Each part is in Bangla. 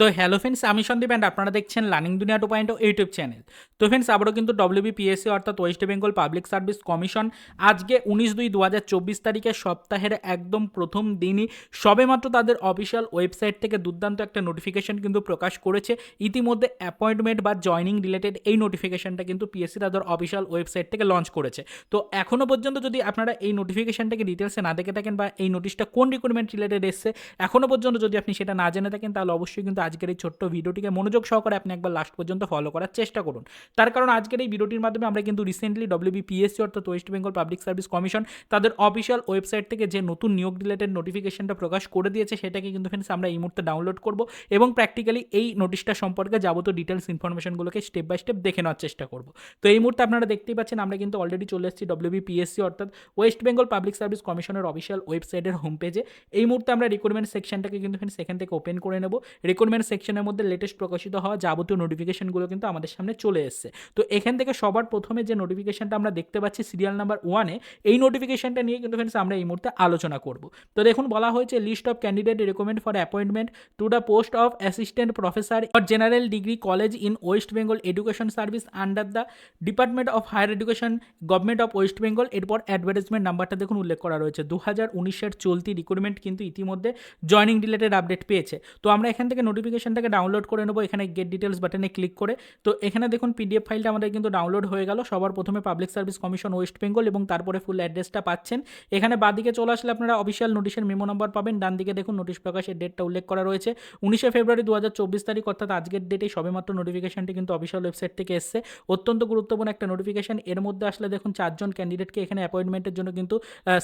তো হ্যালো ফ্রেন্ডস আমি সন্দীপ অ্যান্ড আপনারা দেখছেন learning Duniya two point YouTube channel তো ফ্রেন্ডস আবারও কিন্তু ডব্লিউবিপিএসসি অর্থাৎ West Bengal public service commission আজকে উনিশ দুই দু হাজার চব্বিশ তারিখে সপ্তাহের একদম প্রথম দিনই সবেমাত্র তাদের অফিসিয়াল ওয়েবসাইট থেকে দুর্দান্ত একটা নোটিফিকেশন কিন্তু প্রকাশ করেছে। ইতিমধ্যে অ্যাপয়েন্টমেন্ট বা জয়নিং রিলেটেড এই নোটিফিকেশনটা কিন্তু পিএসসি তাদের অফিসিয়াল ওয়েবসাইট থেকে লঞ্চ করেছে। তো এখনও পর্যন্ত যদি আপনারা এই নোটিফিকেশনটাকে ডিটেলসে না দেখে থাকেন বা এই নোটিশটা কোন রিক্রুটমেন্ট রিলেটেড এসছে এখনও পর্যন্ত যদি আপনি সেটা না জেনে থাকেন, তাহলে অবশ্যই কিন্তু আজকের এই ছোট্ট ভিডিওটিকে মনোযোগ সহকারে আপনি একবার লাস্ট পর্যন্ত ফলো করার চেষ্টা করুন। তার কারণ আজকের এই ভিডিওটির মাধ্যমে আমরা কিন্তু রিসেন্টলি ডব্লিউবিপিএসসি অর্থাৎ West Bengal public service commission তাদের অফিসিয়াল ওয়েবসাইট থেকে যে নতুন নিয়োগ রিলেটেড নোটিফিকেশনটা প্রকাশ করে দিয়েছে সেটাকে কিন্তু ফ্রেন্ডস আমরা এই মুহূর্তে ডাউনলোড করব এবং প্র্যাকটিক্যালি এই নোটিশটা সম্পর্কে যাবতীয় ডিটেলস ইনফরমেশনগুলোকে স্টেপ বাই স্টেপ দেখে নেওয়ার চেষ্টা করব। তো এই মুহূর্তে আপনারা দেখতেই পাচ্ছেন আমরা কিন্তু অলরেডি চলে এসেছি ডব্লিউবিপিএসসি অর্থাৎ ওয়েস্ট বেঙ্গল পাবলিক সার্ভিস কমিশনের অফিসিয়াল ওয়েবসাইটের হোম পেজে এই মুহূর্তে আমরা রিক্রুটমেন্ট সেকশনটাকে কিন্তু ফ্রেন্ডস সেখান থেকে ওপেন করে নেব। রিক্রুটমেন্ট সেকশনের মধ্যে লেটেস্ট প্রকাশিত হওয়া যাবতীয় নোটিফিকেশনগুলো কিন্তু আমাদের সামনে চলে এসছে। তো এখান থেকে সবার প্রথমে যে নোটিফিকেশনটা আমরা দেখতে পাচ্ছি সিরিয়াল নাম্বার ওয়ানে এই নোটিফিকেশনটা নিয়ে কিন্তু ফ্রেন্ডস আমরা এই মুহূর্তে আলোচনা করব। তো দেখুন, বলা হয়েছে list of candidate recommend for appointment to the post of assistant professor for general degree college in West Bengal education service under the department of higher education government of West Bengal এরপর অ্যাডভার্টাইজমেন্ট নাম্বারটা দেখুন উল্লেখ করা রয়েছে। দু হাজার উনিশের চলতি রিক্রুটমেন্ট কিন্তু ইতিমধ্যে জয়নিং রিলেটেড আপডেট পেয়েছে। তো আমরা এখান থেকে নোটিফিকেশনটাকে ডাউনলোড করে নেব, এখানে গেট ডিটেলস বাটনে ক্লিক করে। তো এখানে দেখুন পিডিএফ ফাইলটা আমাদের কিন্তু ডাউনলোড হয়ে গেল। সবার প্রথমে public service commission West Bengal এবং তারপরে ফুল অ্যাড্রেসটা পাচ্ছেন। এখানে বাদিকে চলে আসলে আপনারা অফিসিয়াল নোটিশের মেমো নাম্বার পাবেন। ডান দিকে দেখুন নোটিশ প্রকাশের ডেটটা উল্লেখ করা রয়েছে। উনিশে ফেব্রুয়ারি দু হাজার চব্বিশ তারিখ, অর্থাৎ আজকের ডেটে সবেমাত্র নোটিফিকেশনটি কিন্তু অফিসিয়াল ওয়েবসাইট থেকে এসছে। অত্যন্ত গুরুত্বপূর্ণ একটা নোটিফিকেশন এর মধ্যে আসলে দেখুন চারজন ক্যান্ডিডেটকে এখানে অ্যাপয়েন্টমেন্টের জন্য কিন্তু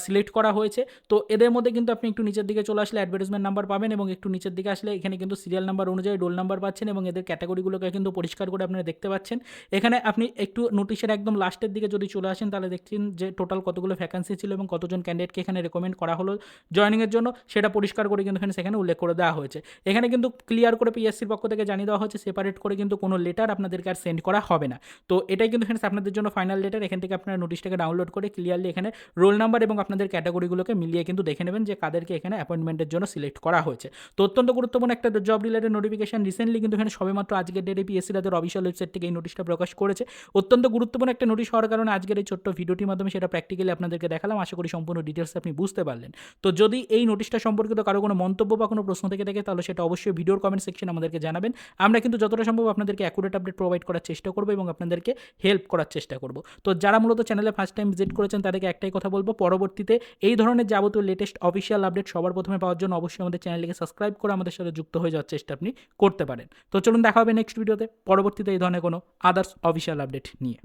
সিলেক্ট করা হয়েছে। তো এদের মধ্যে কিন্তু আপনি একটু নিচের দিকে চলে আসলে অ্যাডভার্টাইজমেন্ট নাম্বার পাবেন এবং একটু নিচের দিকে আসলে এখানে কিন্তু সিরিয়াল নাম্বার অনুযায়ী রোল নাম্বার পাচ্ছেন এবং এদের ক্যাটাগরিগুলোকে কিন্তু পরিষ্কার করে আপনারা দেখতে পাচ্ছেন। এখানে আপনি একটু নোটিশের একদম লাস্টের দিকে যদি চলে আসেন, তাহলে দেখছেন যে টোটাল কতগুলো ভ্যাকান্সি ছিল এবং কতজন ক্যান্ডিডেটকে এখানে রেকমেন্ড করা হলো জয়নিংয়ের জন্য। সেটা পরিষ্কার করে কিন্তু এখানে সেখানে উল্লেখ করে দেওয়া হয়েছে। এখানে কিন্তু ক্লিয়ার করে পিএসসির পক্ষ থেকে জানিয়ে দেওয়া হয়েছে সেপারেট করে কিন্তু কোনো লেটার আপনাদেরকে আর সেন্ড করা হবে না। তো এটাই কিন্তু ফ্রেন্ডস আপনাদের জন্য ফাইনাল লেটার এখান থেকে আপনারা নোটিশটাকে ডাউনলোড করে ক্লিয়ারলি এখানে রোল নাম্বার এবং আপনাদের ক্যাটাগরিগুলোকে মিলিয়ে কিন্তু দেখে নেবেন যে কাদেরকে এখানে অ্যাপয়েন্টমেন্টের জন্য সিলেক্ট করা হয়েছে। তো অত্যন্ত গুরুত্বপূর্ণ একটা জব রিলেটেড নোটিফিকেশন রিসেন্টলি কিন্তু এখানে সবেমাত্র আজকের ডেটে পিএসসি তাদের অফিসিয়াল ওয়েবসাইট থেকে এই নোটিশটা প্রকাশ করেছে। অত্যন্ত গুরুত্বপূর্ণ একটা নোটিশ হওয়ার কারণে আজকের এই ছোট্ট ভিডিওটির মাধ্যমে সেটা প্র্যাকটিক্যালি আপনাদেরকে দেখালাম। আশা করি সম্পূর্ণ ডিটেলস আপনি বুঝতে পারলেন। তো যদি এই নোটিশটা সম্পর্কিত কারও কোনো মন্তব্য বা কোনো প্রশ্ন থেকে থাকে, তাহলে সেটা অবশ্যই ভিডিওর কমেন্ট সেকশন আমাদেরকে জানাবেন। আমরা কিন্তু যতটা সম্ভব আপনাদেরকে অ্যাকুরেট আপডেট প্রোভাইড করার চেষ্টা করব এবং আপনাদেরকে হেল্প করার চেষ্টা করব। তো যারা মূলত চ্যানেলে ফার্স্ট টাইম ভিজিট করেছেন, তাদেরকে একটাই কথা বলব, পরবর্তীতে এই ধরনের যাবতীয় লেটেস্ট অফিসিয়াল আপডেট সবার প্রথমে পাওয়ার জন্য অবশ্যই আমাদের চ্যানেলকে সাবস্ক্রাইব করে আমাদের সাথে যুক্ত হয়ে যাওয়ার চেষ্টা আপনি করতে পারেন। তো চলুন দেখা হবে নেক্সট ভিডিওতে পরবর্তীতে এই ধরনের কোনো আদার্স অফিসিয়াল আপডেট নিয়ে।